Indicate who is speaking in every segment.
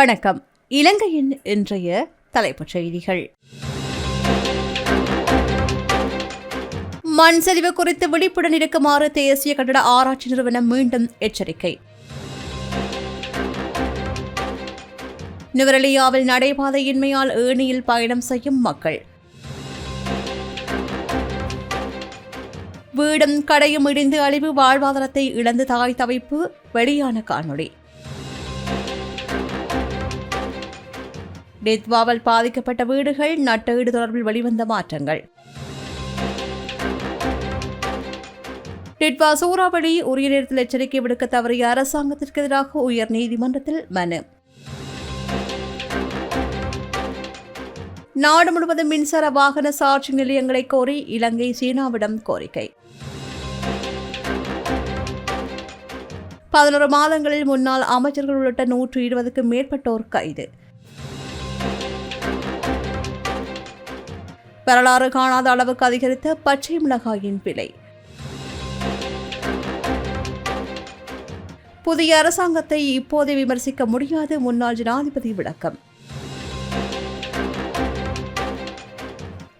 Speaker 1: வணக்கம். இலங்கையின் இன்றைய தலைப்புச் செய்திகள். மண் சரிவு குறித்து விழிப்புடன் இருக்குமாறு தேசிய கட்டட ஆராய்ச்சி நிறுவனம் மீண்டும் எச்சரிக்கை. நுவரெலியாவில் நடைபாதையின்மையால் ஏணியில் பயணம் செய்யும் மக்கள். வீடும் கடையும் இடிந்து அழிவு வாழ்வாதாரத்தை இழந்து தாய் தவிப்பு வெளியான காணொளி. டெத்வாவால் பாதிக்கப்பட்ட வீடுகள் நட்டஈடு தொடர்பில் வெளிவந்த மாற்றங்கள். டிட்வா சூறாவளி உரிய நேரத்தில் எச்சரிக்கை விடுக்க தவறிய அரசாங்கத்திற்கு எதிராக உயர் நீதிமன்றத்தில் மனு. நாடு முழுவதும் மின்சார வாகன சார்ஜ் நிலையங்களை கோரி இலங்கை சீனாவிடம் கோரிக்கை. பதினோரு மாதங்களில் முன்னாள் அமைச்சர்கள் உள்ளிட்ட நூற்று இருபதுக்கும் மேற்பட்டோர் கைது. வரலாறு காணாத அளவுக்கு அதிகரித்த பச்சை மிளகாயின் விலை. புதிய அரசாங்கத்தை இப்போதே விமர்சிக்க முடியாது முன்னாள் ஜனாதிபதி விளக்கம்.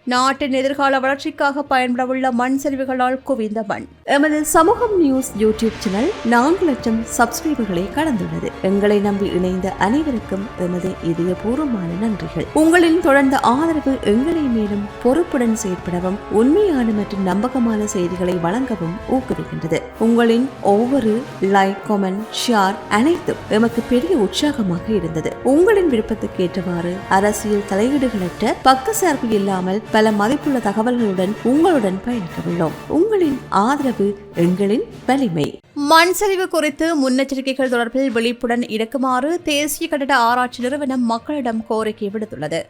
Speaker 1: நாட்டின் எதிர்கால வளர்ச்சிக்காக பயன்படவுள்ள மண் சரிவுகளால் குவிந்த மண். எமது சமூகம் நியூஸ் யூடியூப் சேனல் நான்கு லட்சம் சப்ஸ்கிரைபர்களை கடந்துள்ளது. எங்களை நம்பி இணைந்த அனைவருக்கும் எமது இதயபூர்வமான நன்றிகள். உங்களின் தொடர்ந்த ஆதரவு எங்களை மேலும் பொறுப்புடன் செயற்படவும் உண்மையான மற்றும் நம்பகமான செய்திகளை வழங்கவும் ஊக்குவிக்கின்றது. உங்களின் ஒவ்வொரு லைக் கமெண்ட் ஷேர் அனைத்தும் எமக்கு பெரிய உற்சாகமாக இருந்தது. உங்களின் விருப்பத்துக்கு ஏற்றவாறு அரசியல் தலையீடுகளற்ற பக்கசார்பு இல்லாமல் பல மதிப்புள்ள தகவல்களுடன் உங்களுடன் பயணிக்க உள்ளோம். உங்களின் ஆதரவு எங்களின் வலிமை. மண் சரிவு குறித்து முன்னெச்சரிக்கைகள் தொடர்பில் விழிப்புடன் இருக்குமாறு தேசிய கட்டட ஆராய்ச்சி நிறுவனம் மக்களிடம் கோரிக்கை விடுத்துள்ளது.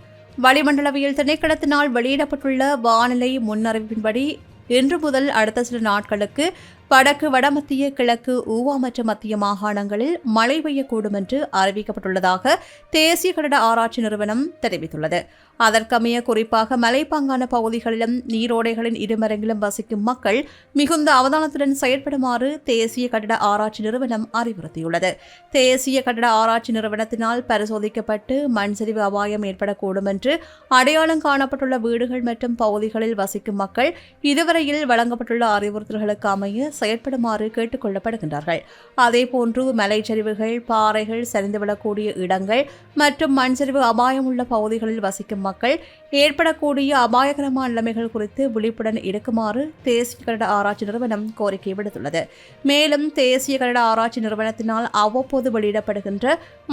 Speaker 1: வளிமண்டலவியல் திணைக்களத்தினால் வெளியிடப்பட்டுள்ள வானிலை முன்னறிவின்படி இன்று முதல் அடுத்த சில நாட்களுக்கு வடக்கு வடமத்திய கிழக்கு ஊவா மற்றும் மத்திய மாகாணங்களில் மழை பெய்யக்கூடும் என்று அறிவிக்கப்பட்டுள்ளதாக தேசிய கட்டட ஆராய்ச்சி நிறுவனம் தெரிவித்துள்ளது. அதற்கமைய குறிப்பாக மலைப்பாங்கான பகுதிகளிலும் நீரோடைகளின் இருமரங்கிலும் வசிக்கும் மக்கள் மிகுந்த அவதானத்துடன் செயற்படுமாறு தேசிய கட்டட ஆராய்ச்சி நிறுவனம் அறிவுறுத்தியுள்ளது. தேசிய கட்டட ஆராய்ச்சி நிறுவனத்தினால் பரிசோதிக்கப்பட்டு மண் சரிவு அபாயம் ஏற்படக்கூடும் என்று அடையாளம் காணப்பட்டுள்ள வீடுகள் மற்றும் பகுதிகளில் வசிக்கும் மக்கள் இதுவரையில் வழங்கப்பட்டுள்ள அறிவுறுத்தல்களுக்கு அமைய செயற்படுமாறு கேட்டுக் கொள்ளப்படுகின்றார்கள் அதேபோன்று மலைச்சரிவுகள் பாறைகள் சரிந்துவிடக்கூடிய இடங்கள் மற்றும் மண்சரிவு அபாயம் உள்ள பகுதிகளில் வசிக்கும் மக்கள் ஏற்படக்கூடிய அபாயகரமான நிலைமைகள் குறித்து விழிப்புடன் இருக்குமாறு தேசிய கட்டட ஆராய்ச்சி நிறுவனம் கோரிக்கை விடுத்துள்ளது. மேலும் தேசிய கட்டட ஆராய்ச்சி நிறுவனத்தினால் அவ்வப்போது வெளியிடப்படுகின்ற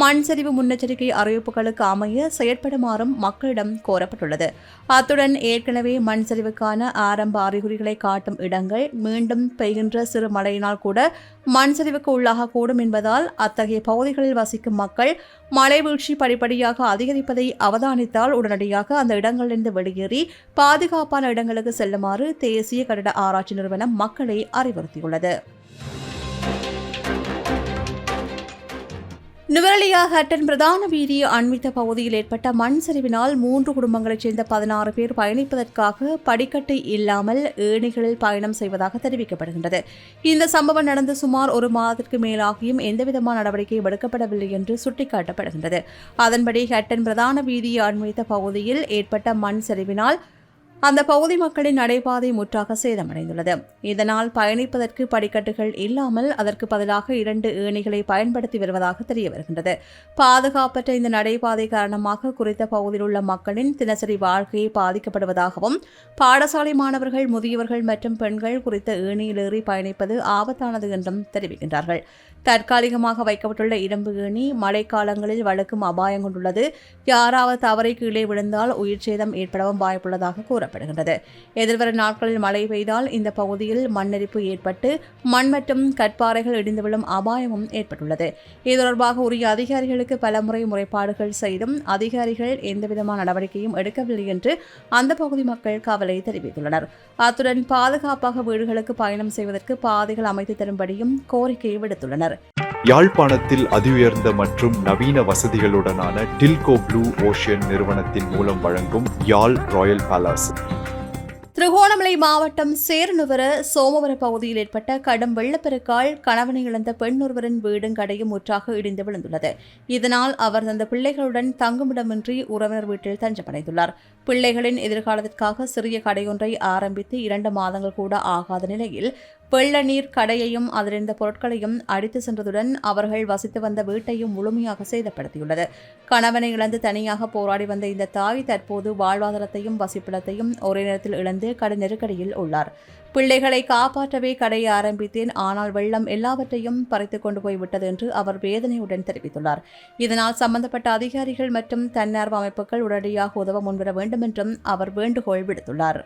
Speaker 1: மண் சரிவு முன்னெச்சரிக்கை அறிவிப்புகளுக்கு அமைய செயற்படுமாறும் மக்களிடம் கோரப்பட்டுள்ளது. அத்துடன் ஏற்கனவே மண்சரிவுக்கான ஆரம்ப அறிகுறிகளை காட்டும் இடங்கள் மீண்டும் பெய்கின்ற சிறு மழையினால் கூட மண் சரிவுக்கு உள்ளாகக்கூடும் என்பதால் அத்தகைய பகுதிகளில் வசிக்கும் மக்கள் மழை வீழ்ச்சி படிப்படியாக அதிகரிப்பதை அவதானித்தால் உடனடியாக அந்த இடங்களிலிருந்து வெளியேறி பாதுகாப்பான இடங்களுக்கு செல்லுமாறு தேசிய கட்டட ஆராய்ச்சி நிறுவனம் மக்களை அறிவுறுத்தியுள்ளது. நுவரலியா ஹட்டன் பிரதான வீதி அண்மித்த பகுதியில் ஏற்பட்ட மண் சரிவினால் மூன்று குடும்பங்களைச் சேர்ந்த பதினாறு பேர் பயணிப்பதற்காக படிக்கட்டு இல்லாமல் ஏணிகளில் பயணம் செய்வதாக தெரிவிக்கப்படுகின்றது. இந்த சம்பவம் நடந்து சுமார் ஒரு மாதத்திற்கு மேலாகியும் எந்தவிதமான நடவடிக்கையும் எடுக்கப்படவில்லை என்று சுட்டிக்காட்டப்படுகின்றது. அதன்படி ஹட்டன் பிரதான வீதி அண்மித்த பகுதியில் ஏற்பட்ட மண் சரிவினால் அந்த பகுதி மக்களின் நடைபாதை முற்றாக சேதமடைந்துள்ளது. இதனால் பயணிப்பதற்கு படிக்கட்டுகள் இல்லாமல் அதற்கு பதிலாக இரண்டு ஏணிகளை பயன்படுத்தி வருவதாக தெரிய வருகின்றது பாதுகாப்பற்ற இந்த நடைபாதை காரணமாக குறித்த பகுதியில் உள்ள மக்களின் தினசரி வாழ்க்கையை பாதிக்கப்படுவதாகவும் பாடசாலை மாணவர்கள் முதியவர்கள் மற்றும் பெண்கள் குறித்த ஏணியில் ஏறி பயணிப்பது ஆபத்தானது என்றும் தெரிவிக்கின்றார்கள். தற்காலிகமாக வைக்கப்பட்டுள்ள இரும்பு ஏணி மழைக்காலங்களில் வழுக்கும் அபாயம் கொண்டுள்ளது. யாராவது தவறை கீழே விழுந்தால் உயிர் சேதம் ஏற்படவும் வாய்ப்புள்ளதாக கூறப்படுகின்றது. எதிர்வரும் நாட்களில் மழை பெய்தால் இந்த பகுதியில் மண்ணெரிப்பு ஏற்பட்டு மண் மற்றும் கற்பாறைகள் இடிந்து விழும் அபாயமும் ஏற்பட்டுள்ளது. இது தொடர்பாக உரிய அதிகாரிகளுக்கு பலமுறை முறைப்பாடுகள் செய்தும் அதிகாரிகள் எந்தவிதமான நடவடிக்கையும் எடுக்கவில்லை என்று அந்த பகுதி மக்கள் கவலை தெரிவித்துள்ளனர். அத்துடன் பாதுகாப்பாக வீடுகளுக்கு பயணம் செய்வதற்கு பாதைகள் அமைத்து தரும்படியும் கோரிக்கை விடுத்துள்ளனர்.
Speaker 2: யாழ்ப்பாணத்தில் அதிஉயர்ந்த மற்றும் நவீன வசதிகளுடனான டில்கோ ப்ளூ ஓஷியன் நிறுவனத்தின் மூலம் வழங்கும் யாழ் ராயல் பேலஸ்.
Speaker 1: திருகோணமலை மாவட்டம் சேர்நுவர சோமவர பகுதியில் ஏற்பட்ட கடும் வெள்ளப்பெருக்கால் கணவனை இழந்த பெண் ஒருவரின் வீடும் கடையும் முற்றாக இடிந்து விழுந்துள்ளது. இதனால் அவர் தந்த பிள்ளைகளுடன் தங்குமிடமின்றி உறவினர் வீட்டில் தஞ்சமடைந்துள்ளார். பிள்ளைகளின் எதிர்காலத்திற்காக சிறிய கடையொன்றை ஆரம்பித்து இரண்டு மாதங்கள் கூட ஆகாத நிலையில் வெள்ளநீர் கடையையும் அதிலிருந்த பொருட்களையும் அடித்து சென்றதுடன் அவர்கள் வசித்து வந்த வீட்டையும் முழுமையாக சேதப்படுத்தியுள்ளது. கணவனை இழந்து தனியாக போராடி வந்த இந்த தாய் தற்போது வாழ்வாதாரத்தையும் வசிப்பிடத்தையும் ஒரே நேரத்தில் இழந்து கடும் நெருக்கடியில் உள்ளார். பிள்ளைகளை காப்பாற்றவே கடையை ஆரம்பித்தேன். ஆனால் வெள்ளம் எல்லாவற்றையும் பறித்து கொண்டு போய்விட்டது என்று அவர் வேதனையுடன் தெரிவித்துள்ளார். இதனால் சம்பந்தப்பட்ட அதிகாரிகள் மற்றும் தன்னார்வ அமைப்புகள் உடனடியாக உதவ முன்வர வேண்டும் என்றும் அவர் வேண்டுகோள் விடுத்துள்ளார்.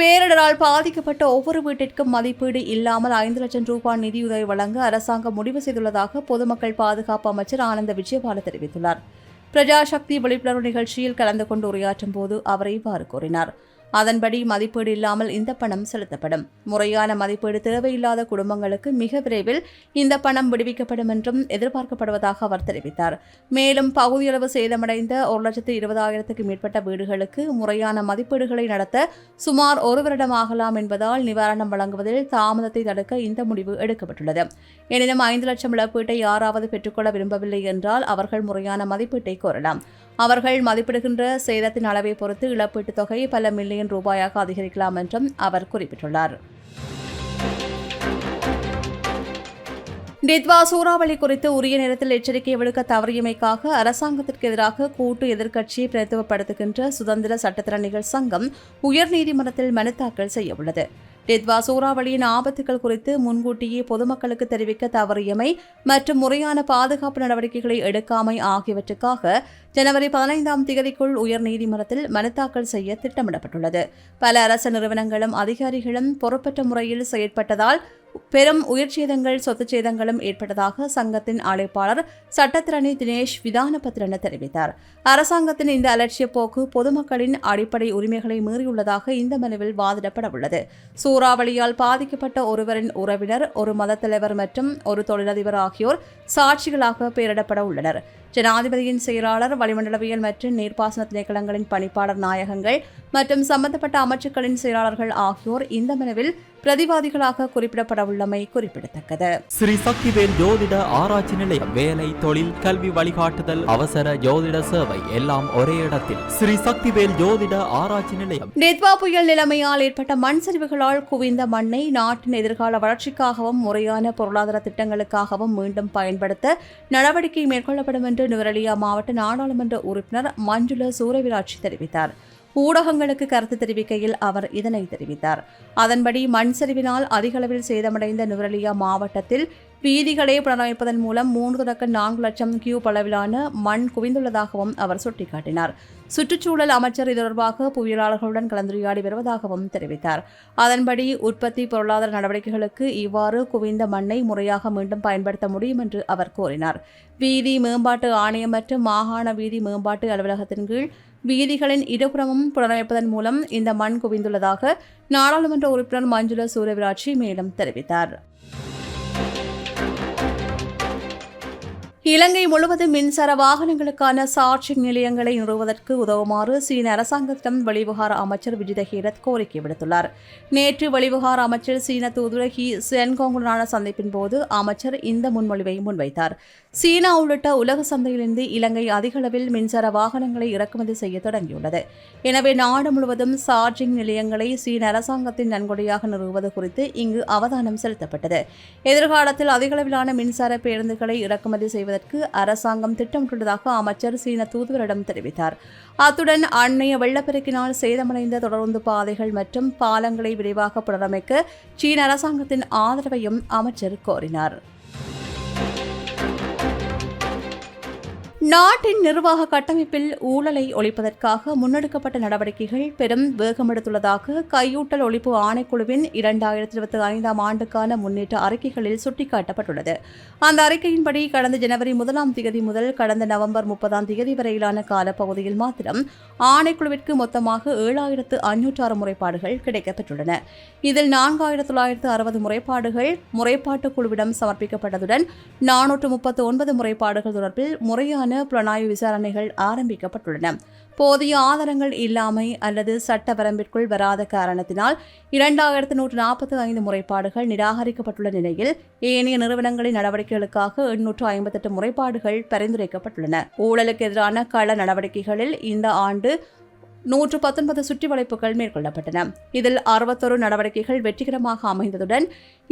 Speaker 1: பேரிடரால் பாதிக்கப்பட்ட ஒவ்வொரு வீட்டிற்கும் மதிப்பீடு இல்லாமல் ஐந்து லட்சம் ரூபாய் நிதியுதவி வழங்க அரசாங்கம் முடிவு செய்துள்ளதாக பொதுமக்கள் பாதுகாப்பு அமைச்சர் ஆனந்த விஜயபால தெரிவித்துள்ளார். பிரஜாசக்தி விழிப்புணர்வு நிகழ்ச்சியில் கலந்து கொண்டு உரையாற்றும் போது அவர் இவ்வாறு கூறினார். அதன்படி மதிப்பீடு இல்லாமல் இந்த பணம் செலுத்தப்படும். முறையான மதிப்பீடு தேவையில்லாத குடும்பங்களுக்கு மிக விரைவில் இந்த பணம் விடுவிக்கப்படும் என்றும் எதிர்பார்க்கப்படுவதாக அவர் தெரிவித்தார். மேலும் பகுதியளவு சேதமடைந்த ஒரு லட்சத்து இருபதாயிரத்துக்கு மேற்பட்ட வீடுகளுக்கு முறையான மதிப்பீடுகளை நடத்த சுமார் ஒரு வருடம் ஆகலாம் என்பதால் நிவாரணம் வழங்குவதில் தாமதத்தை தடுக்க இந்த முடிவு எடுக்கப்பட்டுள்ளது. எனினும் ஐந்து லட்சம் இழப்பீட்டை யாராவது பெற்றுக்கொள்ள விரும்பவில்லை என்றால் அவர்கள் முறையான மதிப்பீட்டை கோரலாம். அவர்கள் மதிப்பிடுகின்ற சேதத்தின் அளவை பொறுத்து இழப்பீட்டுத் தொகை பல மில்லியன் ரூபாயாக அதிகரிக்கலாம் என்றும் அவர் குறிப்பிட்டுள்ளார். டித்வா சூறாவளி குறித்து உரிய நேரத்தில் எச்சரிக்கை விடுக்க தவறியமைக்காக அரசாங்கத்திற்கு எதிராக கூட்டு எதிர்க்கட்சியை பிரதித்துவப்படுத்துகின்ற சுதந்திர சட்டத்திறனிகள் சங்கம் உயர்நீதிமன்றத்தில் மனு தாக்கல் செய்யவுள்ளது டித்வா சூறாவளியின் ஆபத்துகள் குறித்து முன்கூட்டியே பொதுமக்களுக்கு தெரிவிக்க தவறியமை மற்றும் முறையான பாதுகாப்பு நடவடிக்கைகளை எடுக்காமை ஆகியவற்றுக்காக ஜனவரி பதினைந்தாம் தேதிக்குள் உயர்நீதிமன்றத்தில் மனு தாக்கல் செய்ய திட்டமிடப்பட்டுள்ளது. பல அரசு நிறுவனங்களும் அதிகாரிகளும் பொறுப்பற்ற முறையில் செயற்பட்டதால் பெரும் உயிர்ச்சேதங்கள் சொத்து சேதங்களும் ஏற்பட்டதாக சங்கத்தின் அழைப்பாளர் சட்டத்திரணி தினேஷ் விதானபத்திரன தெரிவித்தார். அரசாங்கத்தின் இந்த அலட்சிய போக்கு பொதுமக்களின் அடிப்படை உரிமைகளை மீறியுள்ளதாக இந்த மனுவில் வாதிடப்படவுள்ளது. சூறாவளியால் பாதிக்கப்பட்ட ஒருவரின் உறவினர் ஒரு மதத்தலைவர் மற்றும் ஒரு தொழிலதிபர் ஆகியோர் சாட்சிகளாக பெயரிடப்பட உள்ளனர். ஜனாதிபதியின் செயலாளர் வளிமண்டலவியல் மற்றும் நீர்ப்பாசன திணைக்களங்களின் பணிப்பாளர் நாயகங்கள் மற்றும் சம்பந்தப்பட்ட அமைச்சுக்களின் செயலாளர்கள் ஆகியோர் இந்த மனுவில் பிரதிவாதிகளாக குறிப்பிடப்பட உள்ளமை குறிப்பிடத்தக்கது.
Speaker 3: ஸ்ரீ சக்திவேல் ஜோதிட ஆராய்ச்சி நிலையம் வேலை தொழில் கல்வி வழிகாட்டுதல் அவசர ஜோதிட சேவை எல்லாம் ஒரே இடத்தில். ஸ்ரீ சக்திவேல் ஜோதிட ஆராய்ச்சி நிலையம்.
Speaker 1: நித்வா புயல் நிலைமையால் ஏற்பட்ட மண் சரிவுகளால் குவிந்த மண்ணை நாட்டின் எதிர்கால வளர்ச்சிக்காகவும் முறையான பொருளாதார திட்டங்களுக்காகவும் மீண்டும் பயன்படுத்த நடவடிக்கை மேற்கொள்ளப்படும் என்று நுவரெலியா மாவட்ட நாடாளுமன்ற உறுப்பினர் மஞ்சுள சூரவிராட்சி தெரிவித்தார். ஊடகங்களுக்கு கருத்து தெரிவிக்கையில் அவர் இதனை தெரிவித்தார். அதன்படி மண் சரிவினால் அதிகளவில் சேதமடைந்த நுவரெலியா மாவட்டத்தில் வீதிகளை புனரமைப்பதன் மூலம் மூன்று தொடக்க நான்கு லட்சம் கியூப் அளவிலான மண் குவிந்துள்ளதாகவும் அவர் சுட்டிக்காட்டினார். சுற்றுச்சூழல் அமைச்சர் இது தொடர்பாக புயலாளர்களுடன் கலந்துரையாடி வருவதாகவும் தெரிவித்தார். அதன்படி உற்பத்தி பொருளாதார நடவடிக்கைகளுக்கு இவ்வாறு குவிந்த மண்ணை முறையாக மீண்டும் பயன்படுத்த முடியும் என்று அவர் கூறினார். வீதி மேம்பாட்டு ஆணையம் மற்றும் மாகாண வீதி மேம்பாட்டு அலுவலகத்தின் கீழ் வீதிகளின் இருபுறமும் புனரமைப்பதன் மூலம் இந்த மண் குவிந்துள்ளதாக நாடாளுமன்ற உறுப்பினர் மஞ்சுள சூரியவிராட்சி மேலும் தெரிவித்தார். இலங்கை முழுவதும் மின்சார வாகனங்களுக்கான சார்ஜிங் நிலையங்களை நிறுவுவதற்கு உதவுமாறு சீன அரசாங்கத்திடம் வெளிவிவகார அமைச்சர் விஜித ஹீரத் கோரிக்கை விடுத்துள்ளார். நேற்று வெளிவிவகார அமைச்சர் சீன தூதுவர் ஹி சென்கோங்குடனான சந்திப்பின் போது அமைச்சர் இந்த முன்மொழிவை முன்வைத்தார். சீனா உள்ளிட்ட உலக சந்தையிலிருந்து இலங்கை அதிக அளவில் மின்சார வாகனங்களை இறக்குமதி செய்ய தொடங்கியுள்ளது. எனவே நாடு முழுவதும் சார்ஜிங் நிலையங்களை சீன அரசாங்கத்தின் நன்கொடையாக நிறுவுவது குறித்து இங்கு அவதானம் செலுத்தப்பட்டது. எதிர்காலத்தில் அதிகளவிலான மின்சார பேருந்துகளை இறக்குமதி செய்வதற்கு அரசாங்கம் திட்டமிட்டுள்ளதாக அமைச்சர் சீன தூதுவரிடம் தெரிவித்தார். அத்துடன் அண்மைய வெள்ளப்பெருக்கினால் சேதமடைந்த தொடர்ந்து பாதைகள் மற்றும் பாலங்களை விரைவாக புனரமைக்க சீன அரசாங்கத்தின் ஆதரவையும் அமைச்சர் கோரினார். நாட்டின் நிர்வாக கட்டமைப்பில் ஊழலை ஒழிப்பதற்காக முன்னெடுக்கப்பட்ட நடவடிக்கைகள் பெரும் வேகமெடுத்துள்ளதாக கையூட்டல் ஒழிப்பு ஆணைக்குழுவின் இரண்டாயிரத்தி இருபத்தி ஐந்தாம் ஆண்டுக்கான முன்னேற்ற அறிக்கைகளில் சுட்டிக்காட்டப்பட்டுள்ளது. அந்த அறிக்கையின்படி கடந்த ஜனவரி முதலாம் தேதி முதல் கடந்த நவம்பர் முப்பதாம் தேதி வரையிலான காலப்பகுதியில் மாத்திரம் ஆணைக்குழுவிற்கு மொத்தமாக ஏழாயிரத்து ஐநூற்றாறு முறைப்பாடுகள் கிடைக்கப்பெற்றுள்ளன. இதில் நான்காயிரத்து தொள்ளாயிரத்து அறுபது முறைப்பாடுகள் முறைப்பாட்டு குழுவிடம் சமர்ப்பிக்கப்பட்டதுடன் நானூற்று முப்பத்து ஒன்பது முறைப்பாடுகள் தொடர்பில் முறையான தொடர்பான புலனாய்வு விசாரணைகள் ஆரம்பிக்கப்பட்டுள்ளன. போதிய ஆதாரங்கள் இல்லாமை அல்லது சட்ட வரம்பிற்குள் வராத காரணத்தினால் இரண்டாயிரத்து நூற்று நாற்பத்தி ஐந்து முறைப்பாடுகள் நிராகரிக்கப்பட்டுள்ள நிலையில் ஏனைய நிறுவனங்களின் நடவடிக்கைகளுக்காக எண்ணூற்று ஐம்பத்தெட்டு முறைப்பாடுகள் பரிந்துரைக்கப்பட்டுள்ளன. ஊழலுக்கு எதிரான கள நடவடிக்கைகளில் இந்த ஆண்டு நூற்று பத்தொன்பது சுற்றி வளைப்புகள் மேற்கொள்ளப்பட்டன. இதில் அறுபத்தொரு நடவடிக்கைகள் வெற்றிகரமாக அமைந்ததுடன்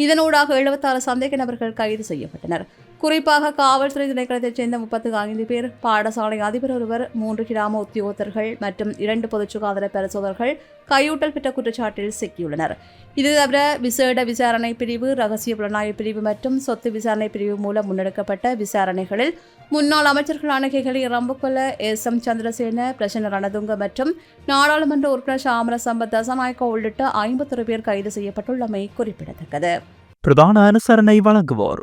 Speaker 1: இதனூடாக எழுபத்தாறு சந்தேக நபர்கள் கைது செய்யப்பட்டனர். குறிப்பாக காவல்துறை திணைக்களத்தைச் சேர்ந்த முப்பத்து ஐந்து பேர் பாடசாலை அதிபர் ஒருவர் மூன்று கிராம உத்தியோகத்தர்கள் மற்றும் இரண்டு பொதுச் சுகாதார பரிசோதகர்கள் கையூட்டல் பெற்ற குற்றச்சாட்டில் சிக்கியுள்ளனர். இது தவிர விசேட விசாரணை பிரிவு ரகசிய புலனாய்வு பிரிவு மற்றும் சொத்து விசாரணை பிரிவு மூலம் முன்னெடுக்கப்பட்ட விசாரணைகளில் முன்னாள் அமைச்சர்களான கெகலி ரம்புக்கொல எஸ். எம். சந்திரசேன பிரசன்ன ரணதுங்க மற்றும் நாடாளுமன்ற உறுப்பினர் ஷாமர சம்பத் தசநாயக்க உள்ளிட்ட ஐம்பத்தொரு பேர் கைது செய்யப்பட்டுள்ளமை குறிப்பிடத்தக்கது.
Speaker 3: பிரதான அனுசரணை வழங்குவோர்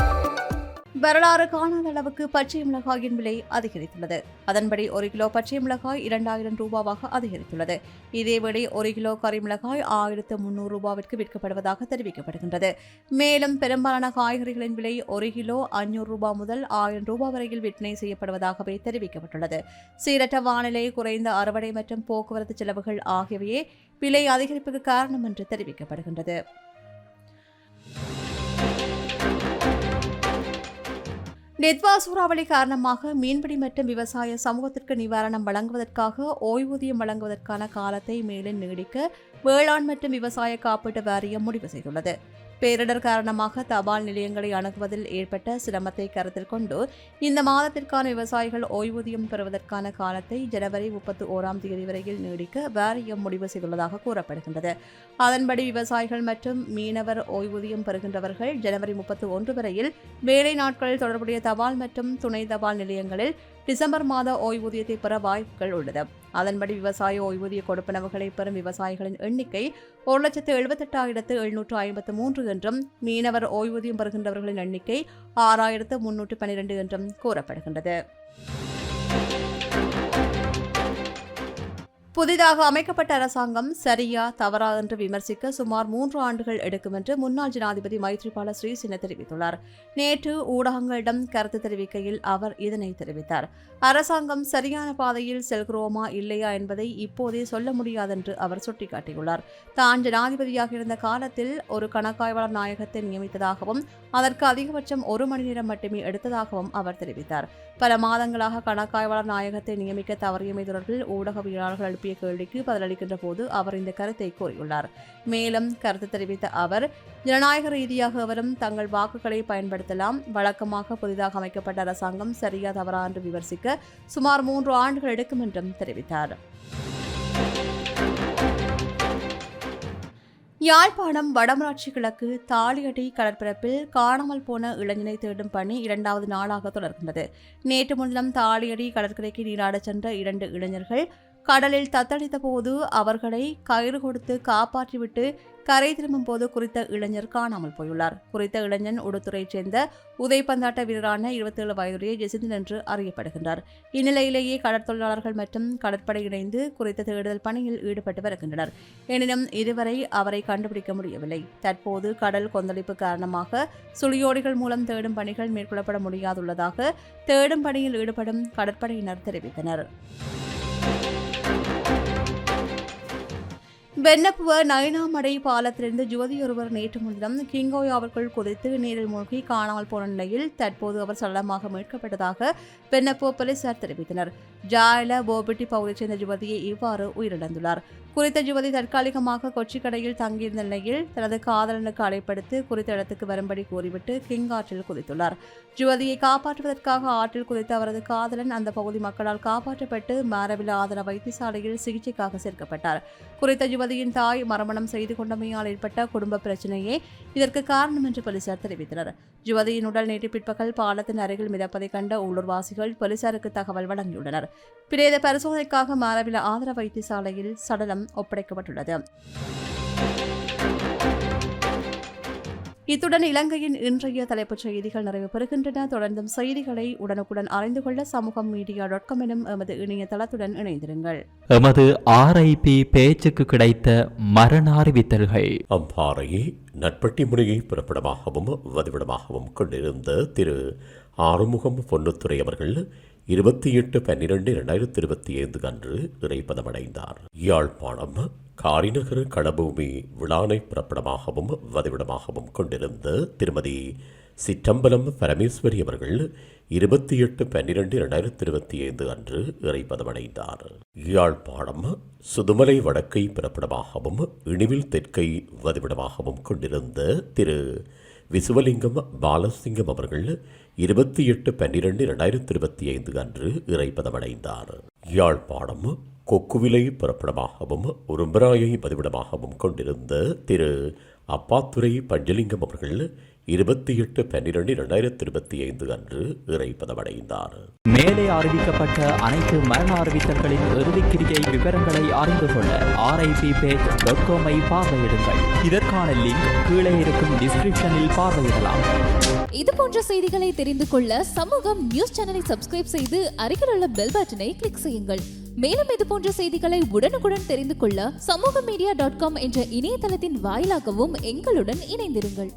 Speaker 1: வரலாறு காணாத அளவுக்கு பச்சை மிளகாயின் விலை அதிகரித்துள்ளது. அதன்படி ஒரு கிலோ பச்சை மிளகாய் இரண்டாயிரம் ரூபாவாக அதிகரித்துள்ளது. இதேவேளை ஒரு கிலோ கறி மிளகாய் ஆயிரத்து முன்னூறு ரூபாவிற்கு விற்கப்படுவதாக தெரிவிக்கப்படுகின்றது. மேலும் பெரும்பாலான காய்கறிகளின் விலை ஒரு கிலோ அஞ்சூறு ரூபாய் முதல் ஆயிரம் ரூபாய் வரையில் விற்பனை செய்யப்படுவதாகவே தெரிவிக்கப்பட்டுள்ளது. சீரற்ற வானிலை குறைந்த அறுவடை மற்றும் போக்குவரத்து செலவுகள் ஆகியவையே விலை அதிகரிப்புக்கு காரணம் என்று தெரிவிக்கப்படுகின்றது. நெத்வா சூறாவளி காரணமாக மீன்பிடி மற்றும் விவசாய சமூகத்திற்கு நிவாரணம் வழங்குவதற்காக ஓய்வூதியம் வழங்குவதற்கான காலத்தை மேலும் நீடிக்க வேளாண் மற்றும் விவசாய காப்பீட்டு வாரியம் முடிவு செய்துள்ளது. பேரிடர் காரணமாக தபால் நிலையங்களை அணுகுவதில் ஏற்பட்ட சிரமத்தை கருத்தில் கொண்டு இந்த மாதத்திற்கான விவசாயிகள் ஓய்வூதியம் பெறுவதற்கான காலத்தை ஜனவரி முப்பத்தி ஓராம் தேதி வரையில் நீடிக்க வாரியம் முடிவு செய்துள்ளதாக கூறப்படுகின்றது. அதன்படி விவசாயிகள் மற்றும் மீனவர் ஓய்வூதியம் பெறுகின்றவர்கள் ஜனவரி முப்பத்தி ஒன்று வரையில் வேலை நாட்களில் தொடர்புடைய தபால் மற்றும் துணை தபால் நிலையங்களில் டிசம்பர் மாத ஓய்வூதியத்தை பெற வாய்ப்புகள் உள்ளது. அதன்படி விவசாய ஓய்வூதிய கொடுப்பனவுகளை பெறும் விவசாயிகளின் எண்ணிக்கை ஒரு லட்சத்து எழுபத்தெட்டாயிரத்து எழுநூற்று ஐம்பத்து மூன்று என்றும் மீனவர் ஓய்வூதியம் பெறுகின்றவர்களின் எண்ணிக்கை ஆறாயிரத்து முன்னூற்று பன்னிரண்டு என்றும் கூறப்படுகின்றது. புதிதாக அமைக்கப்பட்ட அரசாங்கம் சரியா தவறா என்று விமர்சிக்க சுமார் மூன்று ஆண்டுகள் எடுக்கும் என்று முன்னாள் ஜனாதிபதி மைத்ரிபால ஸ்ரீசின தெரிவித்துள்ளார். நேற்று ஊடகங்களிடம் கருத்து தெரிவிக்கையில் அவர் இதனை தெரிவித்தார். அரசாங்கம் சரியான பாதையில் செல்கிறோமா இல்லையா என்பதை இப்போதே சொல்ல முடியாதென்று அவர் சுட்டிக்காட்டியுள்ளார். தான் ஜனாதிபதியாக இருந்த காலத்தில் ஒரு கணக்காய்வாளர் நாயகத்தை நியமித்ததாகவும் அதற்கு அதிகபட்சம் ஒரு மணி நேரம் மட்டுமே எடுத்ததாகவும் அவர் தெரிவித்தார். பல மாதங்களாக கணக்காய்வாளர் நாயகத்தை நியமிக்க தவறியமை தொடர்பில் ஊடகவியலாளர்கள் எழுப்பிய கேள்விக்கு பதிலளிக்கின்ற போது அவர் இந்த கருத்தை கூறியுள்ளார். மேலும் கருத்து தெரிவித்த அவர் ஜனநாயக ரீதியாக அவரும் தங்கள் வாக்குகளை பயன்படுத்தலாம். வழக்கமாக புதிதாக அமைக்கப்பட்ட அரசாங்கம் சரியா தவறா என்று விமர்சிக்க சுமார் மூன்று ஆண்டுகள் எடுக்கும் என்றும் தெரிவித்தார். யாழ்ப்பாணம் வடமராட்சி கிழக்கு தாலியடி கடற்பரப்பில் காணாமல் போன இளைஞனை தேடும் பணி இரண்டாவது நாளாக தொடர்கின்றது. நேற்று முன்தினம் தாலியடி கடற்கரைக்கு நீராடச் சென்ற இரண்டு இளைஞர்கள் கடலில் தத்தளித்த போது அவர்களை கயிறு கொடுத்து காப்பாற்றிவிட்டு கரை திரும்பும் போது குறித்த இளைஞர் காணாமல் போயுள்ளார். குறித்த இளைஞன் உடுத்துறையைச் சேர்ந்த உதைப்பந்தாட்ட வீரரான இருபத்தேழு வயதுடைய ஜெசிந்தன் என்று அறியப்படுகின்றார். இந்நிலையிலேயே கடற்தொழிலாளர்கள் மற்றும் கடற்படை இணைந்து குறித்த தேடுதல் பணியில் ஈடுபட்டு வருகின்றனர். எனினும் இதுவரை அவரை கண்டுபிடிக்க முடியவில்லை. தற்போது கடல் கொந்தளிப்பு காரணமாக சுழியோடிகள் மூலம் தேடும் பணிகள் மேற்கொள்ளப்பட முடியாதுள்ளதாக தேடும் பணியில் ஈடுபடும் கடற்படையினர் தெரிவித்தனர். வெண்ணப்புவ நயனாமடை பாலத்திலிருந்து ஜோதியொருவர் நேற்று முன்தினம் கிங்கோயாவிற்குள் குதித்து நீரில் மூழ்கி காணாமல் போன நிலையில் தற்போது அவர் சடலமாக மீட்கப்பட்டதாக வெண்ணப்புவ போலீசார் தெரிவித்தனர். ஜாயல போபிட்டி பகுதியைச் சேர்ந்த யுவதியை இவ்வாறு உயிரிழந்துள்ளார். குறித்த யுவதி தற்காலிகமாக கொச்சிக்கடையில் தங்கியிருந்த நிலையில் தனது காதலனுக்கு அழைப்படுத்து குறித்த இடத்துக்கு வரும்படி கூறிவிட்டு கிங் ஆற்றில் குதித்துள்ளார். யுவதியை காப்பாற்றுவதற்காக ஆற்றில் குதித்த அவரது காதலன் அந்த பகுதி மக்களால் காப்பாற்றப்பட்டு மாரவில ஆதரவு வைத்தியசாலையில் சிகிச்சைக்காக சேர்க்கப்பட்டார். குறித்த யுவதி யுவதியின் தாய் மரமணம் செய்து கொண்டமையால் ஏற்பட்ட குடும்ப பிரச்சனையே இதற்கு காரணம் என்று போலீசார் தெரிவித்தனர். யுவதியின் உடல் நேற்று பிற்பகல் பாலத்தின் அருகில் மிதப்பதைக் கண்ட உள்ளூர்வாசிகள் போலீசாருக்கு தகவல் வழங்கியுள்ளனர். பிரேத பரிசோதனைக்காக மாரவில ஆதர வைத்தியசாலையில் சடலம் ஒப்படைக்கப்பட்டுள்ளது. இத்துடன் இலங்கையின் இன்றைய தலைப்புச் செய்திகள் நிறைவு பெறுகின்றன. தொடர்ந்தும் செய்திகளை உடனுக்குடன் அறிந்து கொள்ள சமூகம் மீடியா டாட் காம் எனும் எமது இணையதளத்துடன் இணைந்திருங்கள்.
Speaker 3: எமது ஆர்ஐபி பேச்சுக்கு கிடைத்த மரண அறிவித்தல்கள்
Speaker 4: அம்பாறையை நட்பட்டி முனையை பிறப்பிடமாகவும் வதிவிடமாகவும் கொண்டிருந்த திரு. ஆறுமுகம் பொன்னுத்துறை அவர்கள் இருபத்தி எட்டு பன்னிரண்டு இரண்டாயிரத்தி இருபத்தி ஐந்து அன்று இறைப்பதமடைந்தார் யாழ்ப்பாணம் காரிநகர் களபூமி விழானை புறப்படமாகவும் வதிவிடமாகவும் கொண்டிருந்த திருமதி சிற்றம்பலம் பரமேஸ்வரி அவர்கள் இருபத்தி எட்டு பன்னிரெண்டு இரண்டாயிரத்தி இருபத்தி ஐந்து அன்று இறைப்பதமடைந்தார் யாழ்ப்பாணம் சுதுமலை வடக்கை பிறப்பிடமாகவும் இணிவில் தெற்கை வதிவிடமாகவும் கொண்டிருந்த திரு விசுவலிங்கம் பாலசிங்கம் அவர்கள் இருபத்தி எட்டு பன்னிரெண்டு இரண்டாயிரத்தி இருபத்தி ஐந்து அன்று இறைப்பதமடைந்தார் யாழ்ப்பாணம் கொக்குவிலை புறப்படமாகவும் உரும்பராயை பதிவிடமாகவும் கொண்டிருந்த திரு அப்பாத்துரை பஞ்சலிங்கம் அவர்கள் இருபத்தி எட்டு பன்னிரண்டு இரண்டாயிரத்தி இருபத்தி ஐந்து அன்று இறைப்பதமடைந்தார்
Speaker 3: மேலே அறிவிக்கப்பட்ட அனைத்து மரண அறிவித்தல்களின் இறுதிக்கிரியை விவரங்களை அறிந்து கொள்ள ஆர்ஐபி பேஜ் டாட் காமை பார்வையிடுங்கள். இதற்கான லிங்க் கீழே இருக்கும் டிஸ்கிரிப்ஷனில் பார்வையிடலாம்.
Speaker 5: இது போன்ற செய்திகளை தெரிந்து கொள்ள சமூகம் நியூஸ் சேனலை சப்ஸ்கிரைப் செய்து அருகில் உள்ள பெல் பட்டனை கிளிக் செய்யுங்கள். மேலும் இது போன்ற செய்திகளை உடனுக்குடன் தெரிந்து கொள்ள சமூக மீடியா டாட் காம் என்ற இணையதளத்தின் வாயிலாகவும் எங்களுடன் இணைந்திருங்கள்.